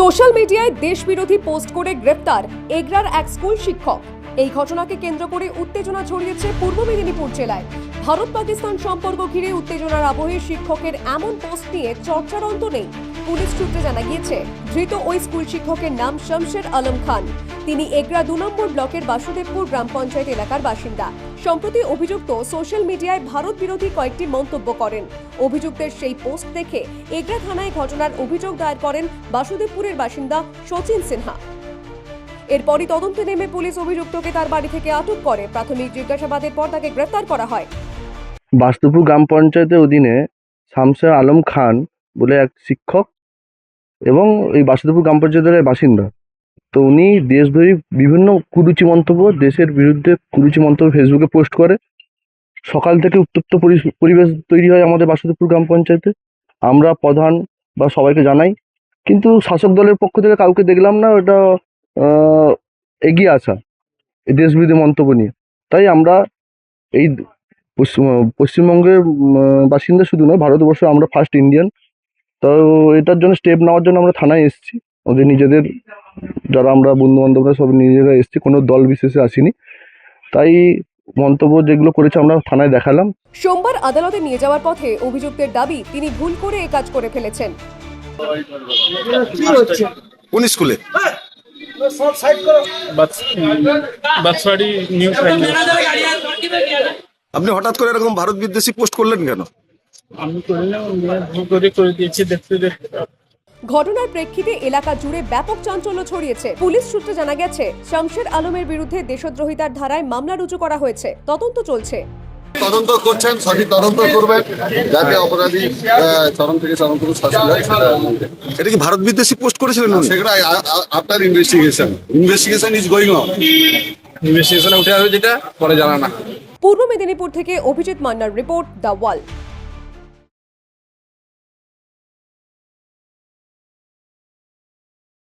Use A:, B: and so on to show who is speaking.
A: Social মিডিয়ায় দেশবিরোধী post করে গ্রেপ্তার এগরার এক স্কুল শিক্ষক। এই ঘটনাকে কেন্দ্র করে উত্তেজনা ছড়িয়েছে পূর্ব মেদিনীপুর জেলায়। ভারত পাকিস্তান সম্পর্ক ঘিরে উত্তেজনার আবহে শিক্ষকের এমন পোস্ট নিয়ে চর্চার অন্ত নেই। পুলিশ সূত্রে জানা গিয়েছে, ধৃত ওই স্কুল শিক্ষকের নাম শমশের আলম খান। তিনি এগরা দু নম্বর ব্লকের বাসুদেবপুর গ্রাম পঞ্চায়েত এলাকার বাসিন্দা। সম্প্রতি অভিযুক্ত সোশ্যাল মিডিয়ায় ভারত বিরোধী কয়েকটি মন্তব্য করেন। অভিযুক্তের সেই পোস্ট দেখে এগরা থানায় ঘটনার অভিযোগ দায়ের করেন বাসুদেবপুরের বাসিন্দা সচিন সিনহা। এরপরই তদন্তে নেমে পুলিশ অভিযুক্তকে তার বাড়ি থেকে আটক করে। প্রাথমিক জিজ্ঞাসাবাদের পর তাকে গ্রেফতার করা হয়।
B: বাস্তুপুর গ্রাম পঞ্চায়েতের অধীনে শামসের আলম খান বলে এক শিক্ষক এবং এই বাসুদেবপুর গ্রাম পঞ্চায়েতের বাসিন্দা। তো উনি দেশদ্রোহী বিভিন্ন কুরুচি মন্তব্য দেশের বিরুদ্ধে কুরুচি মন্তব্য ফেসবুকে পোস্ট করে। সকাল থেকে উত্তপ্ত পরি- পরিবেশ তৈরি হয় আমাদের বাসুদেবপুর গ্রাম পঞ্চায়েতে। আমরা প্রধান বা সবাইকে জানাই। কিন্তু শাসক দলের পক্ষ থেকে কাউকে দেখলাম না, ওটা এগিয়ে আসা দেশবিরোধী মন্তব্য নিয়ে। তাই আমরা এই পশ্চিম পশ্চিমবঙ্গের বাসিন্দা শুধু নয়, ভারতবর্ষে আমরা ফার্স্ট ইন্ডিয়ান তো এটার জন্য স্টেপ নেওয়ার জন্য আমরা থানায় এসেছি। ওদের নিজেদের যারা আমরা বন্ধু বান্ধবরা সব নিজেরা এসেছি কোনো দল বিশেষে আসিনি। তাই মন্তব্য যেগুলো করেছে আমরা থানায় দেখালাম।
A: সোমবার আদালতে নিয়ে যাওয়ার পথে অভিযুক্তের দাবি তিনি ভুল করে এ কাজ করে ফেলেছেন।
C: কোন স্কুলে? আপনি হঠাৎ করে এরকম ভারত বিদ্বেষী পোস্ট করলেন কেন?
D: আমি করিলাম ভুল করে করে দিয়েছি দেখতে দেখতে।
A: ঘটনার প্রেক্ষিতে এলাকা জুড়ে ব্যাপক চাঞ্চল্য ছড়িয়েছে। পুলিশ সূত্রে জানা গেছে শমশের আলমের বিরুদ্ধে দেশদ্রোহিতার ধারায় মামলা রুজু করা হয়েছে। তদন্ত চলছে।
E: তদন্ত করছেন সঠিক তদন্ত করবেন যাতে অপরাধী চরম থেকে চরমতম শাস্তি হয়
C: এটা কি ভারত বিদ্বেষী পোস্ট করেছিলেন?
E: সেগুলো after investigation investigation is going on
F: ইনভেস্টিগেশনে উঠে আসবে যেটা পরে জানা না।
A: পূর্ব মেদিনীপুর থেকে অভিজিৎ মান্নার রিপোর্ট দ্য ওয়াল।